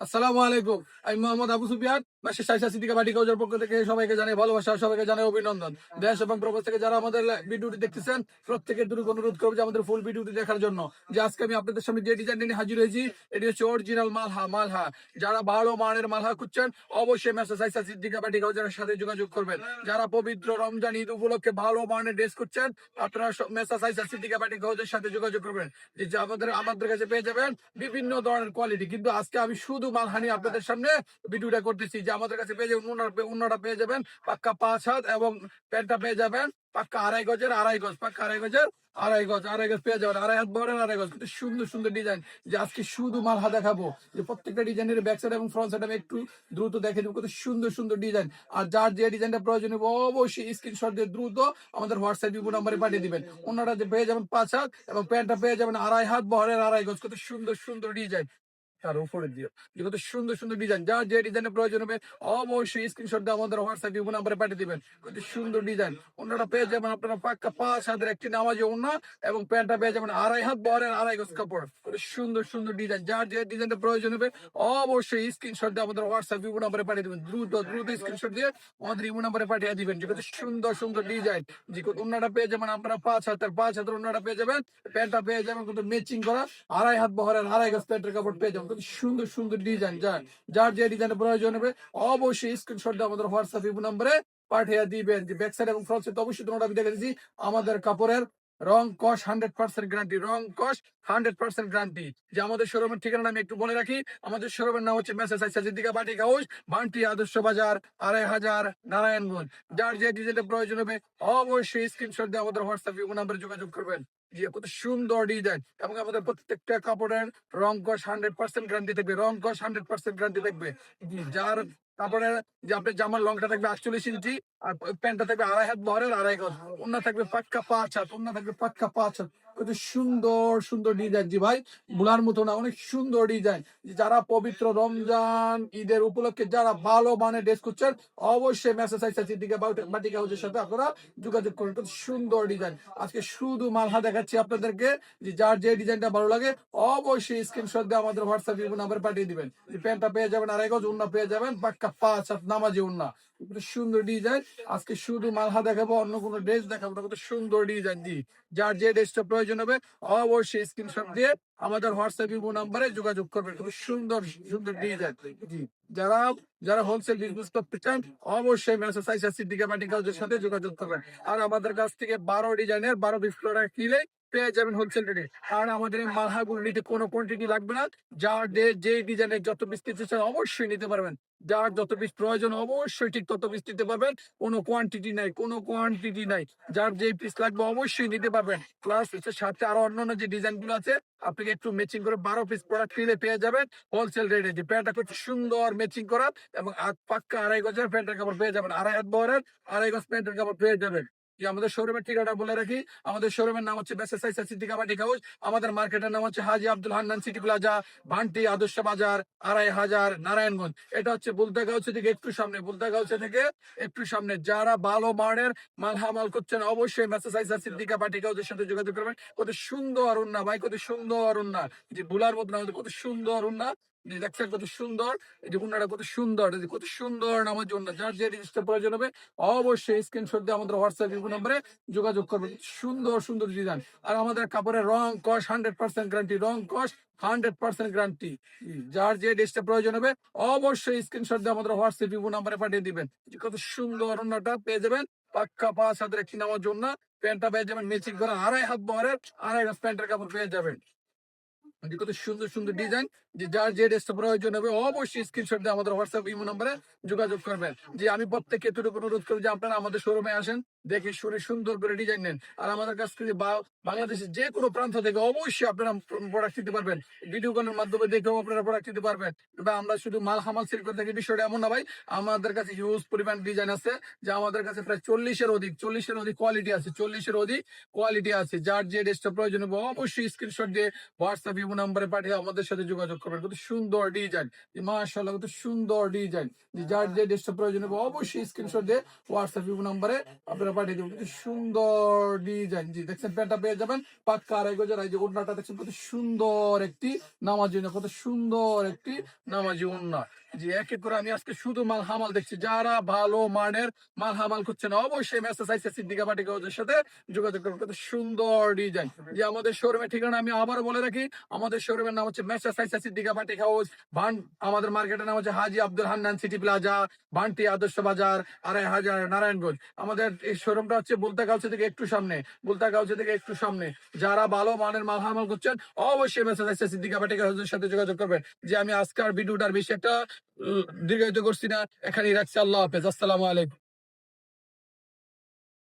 আসসালামু আলাইকুম আমি মোহাম্মদ আবু সুফিয়ান। যারা যোগাযোগ করবেন। যারা পবিত্র রমজান ঈদ উপলক্ষে ভালো মানের ড্রেস করছেন আপনারা সিদ্দিকা সাথে যোগাযোগ করবেন। যে আমাদের আমাদের কাছে পেয়ে যাবেন বিভিন্ন ধরনের কোয়ালিটি কিন্তু আজকে আমি শুধু মালহানি আপনাদের সামনে ভিডিওটা করতেছি। যে আমাদের কাছে পেয়ে যাবেন, উনার উনারা পেয়ে যাবেন পাক্কা পাঁচ হাত এবং প্যান্টটা পেয়ে যাবেন পাক্কা আড়াই গজের আড়াই গজ, পাক্কা আড়াই গজের আড়াই গজ আড়াই গজ পেয়ে যাবেন, আড়াই হাত বড়ের আড়াই গজ। কিন্তু সুন্দর সুন্দর ডিজাইন। যে আজকে শুধু মালহা দেখাবো, যে প্রত্যেকটা ডিজাইনের ব্যাক সাইড এবং ফ্রন্ট সাইড আমি একটু দ্রুত দেখে দেবো, কত সুন্দর সুন্দর ডিজাইন। আর যার যে ডিজাইনটা প্রয়োজন হবে, অবশ্যই স্ক্রিনশট দিয়ে দ্রুত আমাদের হোয়াটসঅ্যাপ ইউবো নাম্বারে পাঠিয়ে দিবেন। ওনারা যে পেয়ে যাবেন পাঁচ হাত এবং প্যান্টটা পেয়ে যাবেন আড়াই হাত বহরের আড়াই গজ, কত সুন্দর সুন্দর ডিজাইন। তার উপরে দিও। যে কত সুন্দর সুন্দর ডিজাইন যার যে ডিজাইনের প্রয়োজন হবে, অবশ্যই স্ক্রিনশট দিয়ে আমাদের হোয়াটসঅ্যাপ ইউবো নাম্বারে পাঠিয়ে দিবেন। কত সুন্দর ডিজাইন ওনারা পেয়ে যাবেন আপনারা পাক্কা পাঁচ হাতের একটি নামাজি ওনা এবং প্যান্টটা পেয়ে যাবেন আড়াই হাত বহরের আড়াই গজ কাপড়। সুন্দর সুন্দর ডিজাইন যার যে ডিজাইনের প্রয়োজন হবে, অবশ্যই স্ক্রিনশট দিয়ে আমাদের হোয়াটসঅ্যাপ ইউবো নাম্বারে পাঠিয়ে দিবেন। দ্রুত দ্রুত স্ক্রিনশট দিয়ে আমাদের ইউবো নাম্বারে পাঠিয়ে দিবেন। যে কত সুন্দর সুন্দর ডিজাইন যে ওনারা পেয়ে যাবেন, আপনারা পাঁচ হাতের পাঁচ হাতের ওনারা পেয়ে যাবেন। প্যান্টটা পেয়ে যাবেন কত ম্যাচিং করা আড়াই হাত বহরের আড়াই গজ প্যান্টের কাপড় পেয়ে যাবেন। সুন্দর সুন্দর ডিজাইন যান। যার যে ডিজাইনের প্রয়োজন হবে, অবশ্যই স্ক্রিনশট আমাদের হোয়াটসঅ্যাপ নম্বরে পাঠিয়ে দিবেন। যে ব্যাক সাইড এবং ফ্রন্ট সাইড অবশ্যই তোমরা আমি দেখে দিচ্ছি আমাদের কাপড়ের রং কস হান্ড্রেড পার্সেন্ট গ্যারান্টি রং কস হান্ড্রেড পার্সেন্ট গ্যারান্টি যে আমাদের শোরুমের ঠিকানা আমি একটু বলে রাখি, আমাদের শোরুমের নাম হচ্ছে মেসেজ আইসা সিদ্দিকা বাটি হাউস বান্টি আদর্শ বাজার, আড়াই হাজার নারায়ণগঞ্জ। যার যে ডিজাইনের প্রয়োজন হবে, অবশ্যই স্ক্রিনশট দিয়ে আমাদের হোয়াটসঅ্যাপ ইউবো নাম্বারে যোগাযোগ করবেন। যে কত সুন্দর ডিজাইন এবং আমাদের প্রত্যেকটা কাপড়ের রং কস হান্ড্রেড পার্সেন্ট গ্যারান্টি থাকবে রং কস হান্ড্রেড পার্সেন্ট গ্যারান্টি থাকবে। যার তারপরে যে আপনার জামার লংটা থাকবে আটচল্লিশ ইঞ্চি, আর প্যান্টটা থাকবে আড়াই হাত বহরের, আড়াই গজ। অন্য থাকবে পাক্কা পাঁচ হাত, অন্য থাকবে পাক্কা পাঁচ হাত। কত সুন্দর সুন্দর ডিজাইন জি ভাই বুলার মতো না, অনেক সুন্দর ডিজাইন যারা পবিত্র রমজান, ঈদের উপলক্ষে যারা ভালো মানে ড্রেস করছেন অবশ্যই মেসেজ আইসা সিদ্দিকা বাটিকা হাউসের সাথে আপনারা যোগাযোগ করুন। কত সুন্দর ডিজাইন আজকে শুধু মালহা দেখাচ্ছি আপনাদেরকে। যে যার যে ডিজাইনটা ভালো লাগে, অবশ্যই স্ক্রিনশট দিয়ে আমাদের হোয়াটসঅ্যাপ নাম্বার পাঠিয়ে দিবেন। প্যান্টটা পেয়ে যাবেন আড়াই গজ উন্না পেয়ে যাবেন পাক্কা পাঁচ নামাজি উন্না সুন্দর ডিজাইন আজকে শুধু মালহা দেখাবো, অন্য কোনো ড্রেস দেখাবো না, কত সুন্দর ডিজাইন জি। যার যে ড্রেসটা প্রয়োজন হবে, অবশ্যই স্ক্রিনশট দিয়ে আমাদের হোয়াটসঅ্যাপ ইমো নাম্বারে যোগাযোগ করবেন। খুব সুন্দর সুন্দর ডিজাইন জি, যারা যারা হোলসেল বিজনেস করতে চান, অবশ্যই মেসেজ আইসা সিদ্দিকা বাটিক হাউসের সাথে যোগাযোগ করবেন। আর আমাদের কাছ থেকে বারো ডিজাইনের বারো পিস ফ্লোরা কিনে পেয়ে যাবেন হোলসেল রেটে। আর আমাদের এই মালহাগুলো নিতে কোনো কোয়ান্টিটি লাগবে না। যার যে- ডিজাইনের যত পিস চান অবশ্যই নিতে পারবেন। যার যত পিস প্রয়োজন অবশ্যই ঠিক তত পিস নিতে পারবেন। কোনো কোয়ান্টিটি নাই, কোনো কোয়ান্টিটি নাই। যার যে পিস লাগবে অবশ্যই নিতে পারবেন। প্লাস সাথে আরও অন্যান্য যে ডিজাইনগুলো আছে, আপনাকে একটু ম্যাচিং করে বারো পিস প্রোডাক্ট কিনে পেয়ে যাবেন হোলসেল রেটে যে প্যান্টটা খুব সুন্দর ম্যাচিং করা এবং পাক্কা আড়াই গজের প্যান্টের কাপড় পেয়ে যাবেন। আড়াই হাত বহরের আড়াই গজ প্যান্টের কাপড় পেয়ে যাবেন। যে আমাদের শোরুমের ঠিকানা বলে রাখি। আমাদের শোরুমের নাম হচ্ছে বেসেসাই সিদ্দিকা বাটি হাউস আমাদের মার্কেটের নাম হচ্ছে হাজি আব্দুল হান্নান সিটি প্লাজা ভান্টি আদর্শ বাজার, আড়াই হাজার, নারায়ণগঞ্জ। এটা হচ্ছে বুলতাগাউছে থেকে একটু সামনে বুলতাগাউছে থেকে একটু সামনে। যারা ভালো মানের মাল হামাল করছেন, অবশ্যই মেসেসাই সিদ্দিকা বাটি হাউসের সাথে যোগাযোগ করবেন। কত সুন্দর উন্না, ভাই, কত সুন্দর উন্না। যে বুলার মতো না কত সুন্দর উন্না। দেখছেন কত সুন্দর যে উন্নাটা কত সুন্দর কত সুন্দর নামার জন্য, যার যে জিনিসটা প্রয়োজন হবে, অবশ্যই স্ক্রিনশট দিয়ে আমাদের হোয়াটসঅ্যাপ ইউবো নম্বরে যোগাযোগ করবেন। সুন্দর সুন্দর ডিজাইন আর আমাদের কাপড়ের রং কস হান্ড্রেড পার্সেন্ট গ্যারান্টি রং কস হান্ড্রেড পার্সেন্ট গ্যারান্টি যার যে ড্রেসটা প্রয়োজন হবে, অবশ্যই স্ক্রিনশট দিয়ে আমাদের হোয়াটসঅ্যাপ ইউবো নম্বরে পাঠিয়ে দিবেন। কত সুন্দর অন্যটা পেয়ে যাবেন, পাক্কা পাঁচ হাতের একটি নামার জন্য। প্যান্টটা পেয়ে যাবেন ম্যাচিং করা আড়াই হাত বহরের আড়াই হাত প্যান্টের কাপড় পেয়ে যাবেন। কত সুন্দর সুন্দর ডিজাইন যে যার যে ড্রেসটা প্রয়োজন হবে, অবশ্যই স্ক্রিনশট দিয়ে আমাদের হোয়াটসঅ্যাপ ইমো নম্বরে যোগাযোগ করবেন। যে আমি প্রত্যেককে এতটুকু অনুরোধ করি যে আপনারা আমাদের শোরুমে আসেন, দেখে শুনে সুন্দর করে ডিজাইন নেন। আর আমাদের কাছ থেকে বাংলাদেশের যে কোনো প্রান্ত থেকে অবশ্যই আপনারা প্রোডাক্ট দিতে পারবেন। ভিডিও কলের মাধ্যমে দেখেও আপনারা প্রোডাক্ট দিতে পারবেন। বা আমরা শুধু মাল হামাল সেল করে থাকি, বিষয়টা এমন না ভাই। আমাদের কাছে হিউজ পরিমাণ ডিজাইন আছে, যে আমাদের কাছে প্রায় চল্লিশের অধিক চল্লিশের অধিক কোয়ালিটি আছে, চল্লিশের অধিক কোয়ালিটি আছে। যার যে ড্রেসটা প্রয়োজন হবে, অবশ্যই স্ক্রিনশট দিয়ে হোয়াটসঅ্যাপ ইমো নাম্বারে পাঠিয়ে আমাদের সাথে যোগাযোগ করবেন। কত সুন্দর ডিজাইন মাশাআল্লাহ, কত সুন্দর ডিজাইন যার যে ড্রেসটা প্রয়োজন হবে, অবশ্যই স্ক্রিনশট দিয়ে হোয়াটসঅ্যাপ ইউ নাম্বারে আপনারা পাঠিয়ে দেবেন। কত সুন্দর ডিজাইন জি, দেখছেন প্যান্টটা পেয়ে যাবেন। পাক্কা আড়াই গজার এই যে ওড়নাটা দেখছেন, কত সুন্দর একটি নামাজি কত সুন্দর একটি নামাজি ওড়না। জি এক এক করে আমি আজকে শুধু মাল হামাল দেখছি। যারা ভালো মানের মাল হামাল করছেন অবশ্যই মেসেজ আইসে সিদ্দিকা পাটিকা ওদের সাথে যোগাযোগ করবেন কত সুন্দর ডিজাইন যে আমাদের শোরুমের ঠিকানা আমি আবার বলে রাখি, আমাদের শোরুমের নাম হচ্ছে মেসেজ আইসে সিদ্দিকা পাটিকা হাউস ভান আমাদের মার্কেটের নাম হচ্ছে হাজি আব্দুল হান্নান সিটি প্লাজা ভান্টি আদর্শ বাজার, আড়াই হাজার নারায়ণগঞ্জ। আমাদের এই শোরুমটা হচ্ছে বুলতা গাউছে থেকে একটু সামনে বুলতা গাউছে থেকে একটু সামনে। যারা ভালো মানের মাল হামাল করছেন অবশ্যই মেসেজ আইসে সিদ্দিকা পাটিকা হাউসের সাথে যোগাযোগ করবেন। যে আমি আজকার ভিডিওটার বেশি একটা দীর্ঘায়িত করছি না। এখানেই রাখছি। আল্লাহ হাফেজ। আসসালামু আলাইকুম।